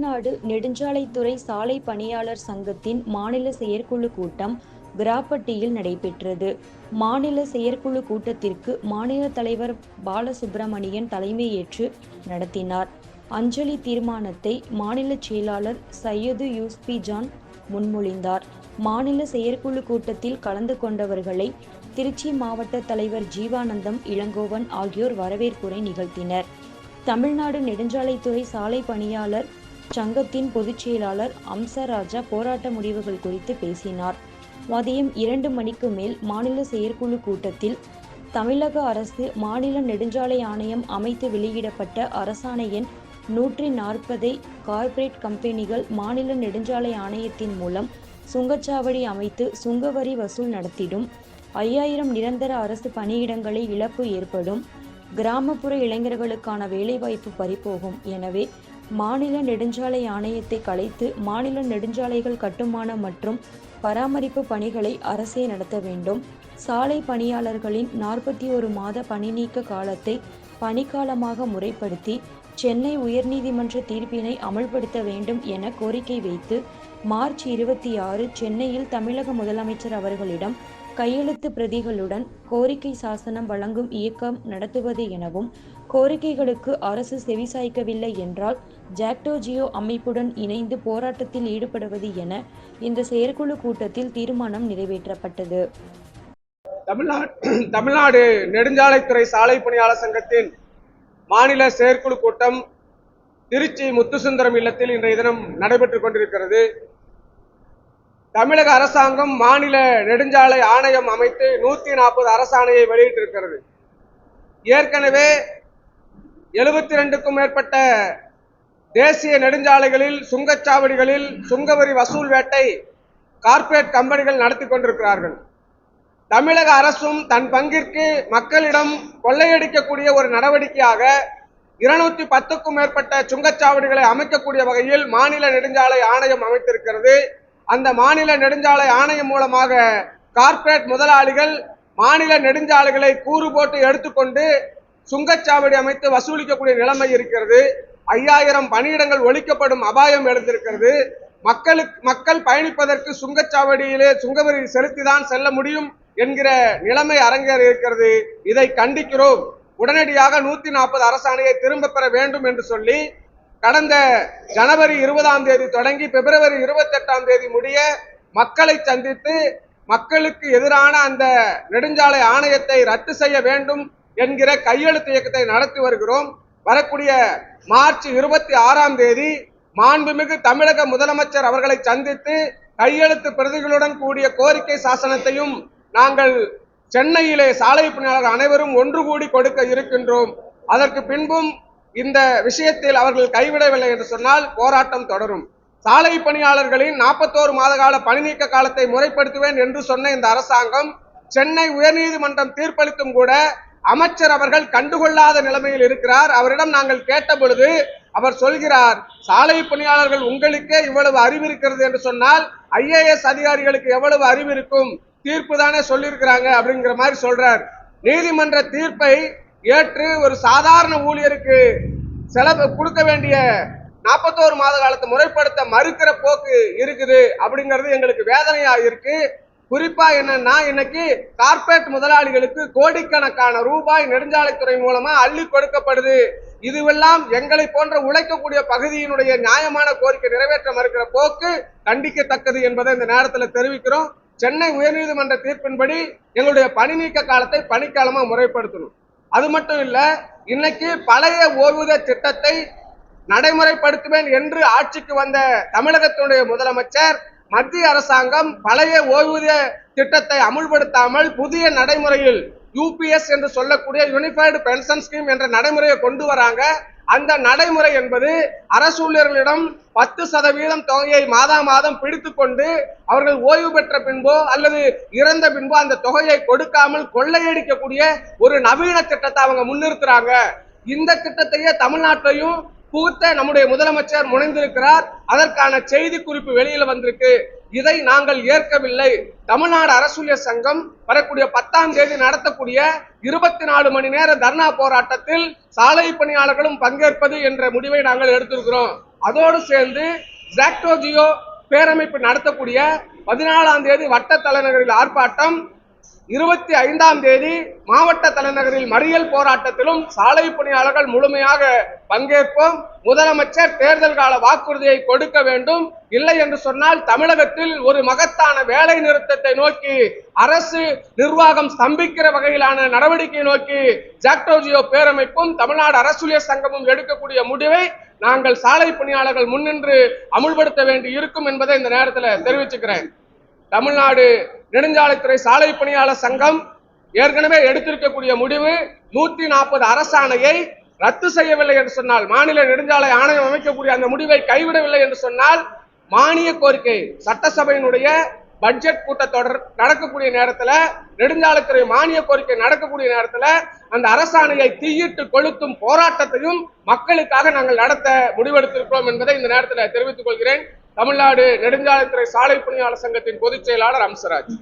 தமிழ்நாடு நெடுஞ்சாலைத்துறை சாலை பணியாளர் சங்கத்தின் மாநில செயற்குழு கூட்டம் கிராப்பட்டியில் நடைபெற்றது. மாநில செயற்குழு கூட்டத்திற்கு மாநில தலைவர் பாலசுப்பிரமணியன் தலைமையேற்று நடத்தினார். அஞ்சலி தீர்மானத்தை மாநில செயலாளர் சையது யூஸ்பி ஜான் முன்மொழிந்தார். மாநில செயற்குழு கூட்டத்தில் கலந்து கொண்டவர்களை திருச்சி மாவட்ட தலைவர் ஜீவானந்தம் இளங்கோவன் ஆகியோர் வரவேற்புரை நிகழ்த்தினர். தமிழ்நாடு நெடுஞ்சாலைத்துறை சாலை பணியாளர் சங்கத்தின் பொதுச் செயலாளர் அம்சராஜா போராட்ட முடிவுகள் குறித்து பேசினார். மதியம் இரண்டு மணிக்கு மேல் மாநில செயற்குழு கூட்டத்தில் தமிழக அரசு மாநில நெடுஞ்சாலை ஆணையம் அமைத்து வெளியிடப்பட்ட அரசாணை எண் நூற்றி நாற்பதை கார்ப்பரேட் கம்பெனிகள் மாநில நெடுஞ்சாலை ஆணையத்தின் மூலம் சுங்கச்சாவடி அமைத்து சுங்கவரி வசூல் நடத்திடும். ஐயாயிரம் நிரந்தர அரசு பணியிடங்களை இழப்பு ஏற்படும். கிராமப்புற இளைஞர்களுக்கான வேலைவாய்ப்பு பறிபோகும். எனவே மாநில நெடுஞ்சாலை ஆணையத்தை கலைத்து மாநில நெடுஞ்சாலைகள் கட்டுமான மற்றும் பராமரிப்பு பணிகளை அரசே நடத்த வேண்டும். சாலை பணியாளர்களின் நாற்பத்தி ஒரு மாத பணிநீக்க காலத்தை பணிக்காலமாக முறைப்படுத்தி சென்னை உயர்நீதிமன்ற தீர்ப்பினை அமல்படுத்த வேண்டும் என கோரிக்கை வைத்து மார்ச் இருபத்தி ஆறு சென்னையில் தமிழக முதலமைச்சர் அவர்களிடம் கையெழுத்து பிரதிகளுடன் கோரிக்கை சாசனம் வழங்கும் இயக்கம் நடத்துவது எனவும் கோரிக்கைகளுக்கு அரசு செவிசாய்க்கவில்லை என்றால் ஜாக்டோஜியோ அமைப்புடன் இணைந்து போராட்டத்தில் ஈடுபடுவது என இந்த செயற்குழு கூட்டத்தில் தீர்மானம் நிறைவேற்றப்பட்டது. தமிழ்நாடு தமிழ்நாடு நெடுஞ்சாலைத்துறை சாலை பணியாளர் சங்கத்தின் மாநில செயற்குழு கூட்டம் திருச்சி முத்துசுந்தரம் இல்லத்தில் இன்றைய தினம் நடைபெற்றுக் கொண்டிருக்கிறது. தமிழக அரசாங்கம் மாநில நெடுஞ்சாலை ஆணையம் அமைத்து நூத்தி நாற்பது அரசாணையை வெளியிட்டிருக்கிறது. ஏற்கனவே எழுபத்தி ரெண்டுக்கும் மேற்பட்ட தேசிய நெடுஞ்சாலைகளில் சுங்கச்சாவடிகளில் சுங்கவரி வசூல் வேட்டை கார்ப்பரேட் கம்பெனிகள் நடத்தி கொண்டிருக்கிறார்கள். தமிழக அரசும் தன் பங்கிற்கு மக்களிடம் கொள்ளையடிக்கக்கூடிய ஒரு நடவடிக்கையாக இருநூத்தி பத்துக்கும் மேற்பட்ட சுங்கச்சாவடிகளை அமைக்கக்கூடிய வகையில் மாநில நெடுஞ்சாலை ஆணையம் அமைத்திருக்கிறது. அந்த மாநில நெடுஞ்சாலை ஆணையம் மூலமாக கார்ப்பரேட் முதலாளிகள் மாநில நெடுஞ்சாலைகளை கூறு போட்டு எடுத்துக்கொண்டு சுங்கச்சாவடி அமைத்து வசூலிக்கக்கூடிய நிலைமை இருக்கிறது. ஐயாயிரம் பணியிடங்கள் ஒழிக்கப்படும் அபாயம் எழுந்திருக்கிறது. மக்களுக்கு மக்கள் பயணிப்பதற்கு சுங்கச்சாவடியிலே சுங்கவரி செலுத்திதான் செல்ல முடியும் என்கிற நிலைமை அரங்கேற இருக்கிறது. இதை கண்டிக்கிறோம். உடனடியாக நூத்தி நாற்பது அரசாணையை திரும்ப பெற வேண்டும் என்று சொல்லி கடந்த ஜனவரி இருபதாம் தேதி தொடங்கி பிப்ரவரி இருபத்தி எட்டாம் தேதி முடிய மக்களை சந்தித்து மக்களுக்கு எதிரான அந்த நெடுஞ்சாலை ஆணையத்தை ரத்து செய்ய வேண்டும் என்கிற கையெழுத்து இயக்கத்தை நடத்தி வருகிறோம். வரக்கூடிய மார்ச் இருபத்தி ஆறாம் தேதி மாண்புமிகு தமிழக முதலமைச்சர் அவர்களை சந்தித்து கையெழுத்து பிரதிகளுடன் கூடிய கோரிக்கை சாசனத்தையும் நாங்கள் சென்னையிலே சாலை பணியாளர் அனைவரும் ஒன்று கூடி கொடுக்க இருக்கின்றோம். அதற்கு பின்பும் இந்த விஷயத்தில் அவர்கள் கைவிடவில்லை என்று சொன்னால் போராட்டம் தொடரும். சாலை பணியாளர்களின் நாற்பத்தோரு மாத கால பணி நீக்க காலத்தை முறைப்படுத்துவேன் என்று சொன்ன இந்த அரசாங்கம் சென்னை உயர்நீதிமன்றம் தீர்ப்பளித்தும் கூட அமைச்சர் அவர்கள் கண்டுகொள்ளாத நிலைமையில் இருக்கிறார். அவரிடம் நாங்கள் கேட்ட பொழுது அவர் சொல்கிறார் சாலை பணியாளர்கள் உங்களுக்கே இவ்வளவு அறிவு இருக்கிறது என்று சொன்னால் ஐஏஎஸ் அதிகாரிகளுக்கு எவ்வளவு அறிவு இருக்கும்? தீர்ப்பு தானே சொல்லியிருக்கிறாங்க அப்படிங்கிற மாதிரி சொல்றார். நீதிமன்ற தீர்ப்பை ஏற்று ஒரு சாதாரண ஊழியருக்கு செலவு கொடுக்க வேண்டிய நாற்பத்தோரு மாத காலத்தை முறைப்படுத்த மறுக்கிற போக்கு இருக்குது அப்படிங்கிறது எங்களுக்கு வேதனையா இருக்கு. குறிப்பா என்னன்னா இன்னைக்கு கார்ப்பரேட் முதலாளிகளுக்கு கோடிக்கணக்கான ரூபாய் நெடுஞ்சாலைத்துறை மூலமா அள்ளி கொடுக்கப்படுது. இதுவெல்லாம் எங்களை போன்ற உழைக்கக்கூடிய பகுதியினுடைய நியாயமான கோரிக்கை நிறைவேற்ற மறுக்கிற போக்கு கண்டிக்கத்தக்கது என்பதை இந்த நேரத்தில் தெரிவிக்கிறோம். சென்னை உயர்நீதிமன்ற தீர்ப்பின்படி எங்களுடைய பணி நீக்க காலத்தை பணிக்காலமா முறைப்படுத்தணும். அது மட்டும் இல்ல இன்னைக்கு பழைய ஓய்வூதிய திட்டத்தை நடைமுறைப்படுத்துவேன் என்று ஆட்சிக்கு வந்த தமிழகத்தினுடைய முதலமைச்சர் மத்திய அரசாங்கம் பழைய ஓய்வூதிய திட்டத்தை அமுல்படுத்தாமல் புதிய நடைமுறையில் யூபிஎஸ் என்று சொல்லக்கூடிய யூனிஃபைடு பென்ஷன் ஸ்கீம் என்ற நடைமுறையை கொண்டு வராங்க. அந்த நடைமுறை என்பது அரசு ஊழியர்களிடம் பத்து சதவீதம் தொகையை மாதா மாதம் பிடித்து கொண்டு அவர்கள் ஓய்வு பெற்ற பின்போ அல்லது இறந்த பின்போ அந்த தொகையை கொடுக்காமல் கொள்ளையடிக்கக்கூடிய ஒரு நவீன திட்டத்தை அவங்க முன்னிறுத்துறாங்க. இந்த திட்டத்தையே தமிழ்நாட்டையும் புகுத்த நம்முடைய முதலமைச்சர் முனைந்திருக்கிறார். அதற்கான செய்தி குறிப்பு வெளியில வந்திருக்கு. இதை நாங்கள் ஏற்கவில்லை. தமிழ்நாடு அரசூழியர் சங்கம் வரக்கூடிய பத்தாம் தேதி நடத்தக்கூடிய இருபத்தி நாலு மணி நேர தர்ணா போராட்டத்தில் சாலை பணியாளர்களும் பங்கேற்பது என்ற முடிவை நாங்கள் எடுத்திருக்கிறோம். அதோடு சேர்ந்து ஜாக்டோஜியோ பேரமைப்பு நடத்தக்கூடிய பதினாலாம் தேதி வட்ட தலைநகரில் ஆர்ப்பாட்டம் இருபத்தி ஐந்தாம் தேதி மாவட்ட தலைநகரில் மறியல் போராட்டத்திலும் சாலை பணியாளர்கள் முழுமையாக பங்கேற்போம். முதலமைச்சர் தேர்தல் கால வாக்குறுதியை கொடுக்க வேண்டும். இல்லை என்று சொன்னால் தமிழகத்தில் ஒரு மகத்தான வேலை நிறுத்தத்தை நோக்கி அரசு நிர்வாகம் ஸ்தம்பிக்கிற வகையிலான நடவடிக்கை நோக்கி ஜாக்டோஜியோ பேரமைப்பும் தமிழ்நாடு அரசுலியர் சங்கமும் எடுக்கக்கூடிய முடிவை நாங்கள் சாலை பணியாளர்கள் முன்னின்று அமுல்படுத்த வேண்டி இருக்கும் என்பதை இந்த நேரத்தில் தெரிவிச்சுக்கிறேன். தமிழ்நாடு நெடுஞ்சாலைத்துறை சாலை பணியாளர் சங்கம் ஏற்கனவே எடுத்திருக்கக்கூடிய முடிவு நூத்தி நாற்பது அரசாணையை ரத்து செய்யவில்லை என்று சொன்னால் மாநில நெடுஞ்சாலை ஆணையம் அமைக்கக்கூடிய அந்த முடிவை கைவிடவில்லை என்று சொன்னால் மானிய கோரிக்கை சட்டசபையினுடைய பட்ஜெட் கூட்டத்தொடர் நடக்கக்கூடிய நேரத்தில் நெடுஞ்சாலைத்துறை மானிய கோரிக்கை நடக்கக்கூடிய நேரத்தில் அந்த அரசாணையை தீயிட்டு கொளுத்தும் போராட்டத்தையும் மக்களுக்காக நாங்கள் நடத்த முடிவெடுத்திருக்கிறோம் என்பதை இந்த நேரத்தில் தெரிவித்துக் கொள்கிறேன். தமிழ்நாடு நெடுஞ்சாலைத்துறை சாலை பணியாளர் சங்கத்தின் பொதுச் செயலாளர் அம்சராஜ்.